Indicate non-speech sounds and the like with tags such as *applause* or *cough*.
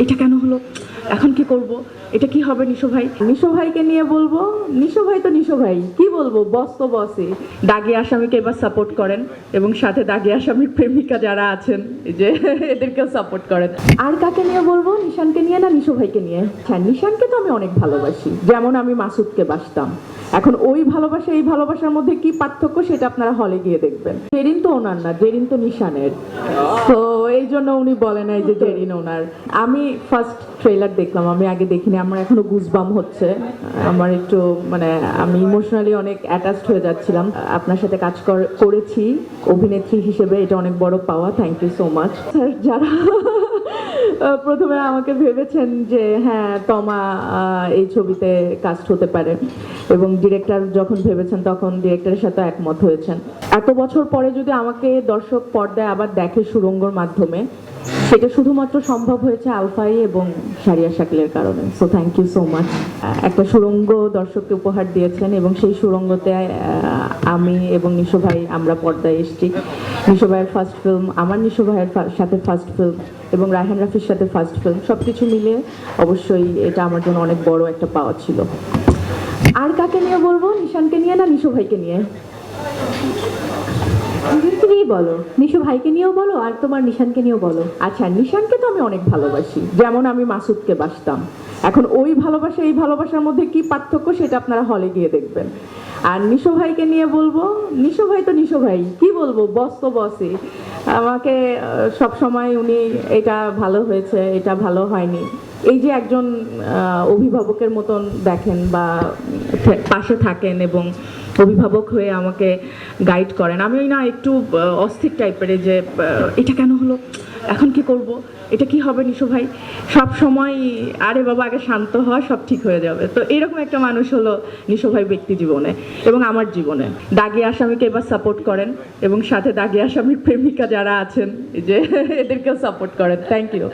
এটা কেন হলো? এখন কি করব? এটা কি হবে নিশো ভাই? নিশো ভাইকে নিয়ে বলব? নিশো ভাই তো নিশো ভাই। কি বলব? বস তো বসে। দাগি আসামিকে এবার সাপোর্ট করেন এবং সাথে দাগি আসামির প্রেমিকা যারা আছেন যে *laughs* এদেরকেও সাপোর্ট করেন। আর কাকে নিয়ে বলব? নিশানকে নিয়ে না নিশো ভাইকে নিয়ে? হ্যাঁ নিশানকে তো আমি অনেক ভালোবাসি। যেমন আমি মাসুদকে বাসতাম। এখন ওই ভালোবাসা, এই ভালোবাসার মধ্যে কি পার্থক্য সেটা আপনারা হলে গিয়ে দেখবেন। জেরিন তো ওনার না, জেরিন তো নিশানের। তো এই জন্য উনি বলে নাই যে জেরিন ওনার। আমি ফার্স্ট ট্রেলার দেখলাম, আমি আগে দেখিনি। আমার এখনও গুজবাম হচ্ছে। আমার একটু মানে আমি ইমোশনালি অনেক অ্যাটাচড হয়ে যাচ্ছিলাম। আপনার সাথে কাজ কর- করেছি, অভিনেত্রী হিসেবে, এটা অনেক বড় পাওয়া thank you so much sir, যারা প্রথমে আমাকে ভেবেছেন যে হ্যাঁ তমা এই ছবিতে কাস্ট হতে পারে, এবং ডিরেক্টর যখন ভেবেছেন, তখন ডিরেক্টরের সাথে একমত হয়েছেন। এত বছর পরে যদি আমাকে দর্শক পর্দায় আবার দেখে সুরঙ্গর মাধ্যমে সেটা শুধুমাত্র সম্ভব হয়েছে আলফাই এবং সারিয়া শাকলের কারণে। So thank you so much একটা সুরঙ্গ দর্শককে উপহার দিয়েছেন এবং সেই সুরঙ্গতে আমি এবং নিশো ভাই আমরা পর্দায় এসেছি। নিশো ভাইয়ের ফার্স্ট ফিল্ম আমার নিশো ভাইয়ের সাথে ফার্স্ট ফিল্ম এবং রায়হান রাফির সাথে ফার্স্ট ফিল্ম সব কিছু মিলিয়ে অবশ্যই এটা আমার জন্য অনেক বড় একটা পাওয়া ছিল। আর কাকে নিয়ে বলব? নিশানকে নিয়ে না নিশো ভাইকে নিয়ে? বলো? নিশু ভাইকে নিয়েও বলো আর তোমার নিশানকে নিয়েও বলো। আচ্ছা নিশানকে তো আমি অনেক ভালোবাসি। যেমন আমি মাসুদকে বাসতাম। এখন ওই ভালোবাসা, এই ভালোবাসার মধ্যে কি পার্থক্য সেটা আপনারা হলে গিয়ে দেখবেন। আর নিশো ভাইকে নিয়ে বলব, নিশো ভাই তো নিশো ভাই, কি বলব? বস তো বসই। আমাকে সব সময় উনি এটা ভালো হয়েছে, এটা ভালো হয়নি। এই যে একজন অভিভাবকের মতন দেখেন বা পাশে থাকেন এবং অভিভাবক হয়ে আমাকে গাইড করেন। আমি না একটু অস্থির টাইপের যে এটা কেন হলো? এখন কি করব? এটা কি হবে নিশো ভাই? সব সময়, আরে বাবা, আগে শান্ত হওয়া সব ঠিক হয়ে যাবে। তো এরকম একটা মানুষ হলো নিশো ভাই ব্যক্তি জীবনে এবং আমার জীবনে। দাগি আসামিকে এবার সাপোর্ট করেন এবং সাথে দাগি আসামির প্রেমিকা যারা আছেন যে, এদেরকেও সাপোর্ট করেন। Thank you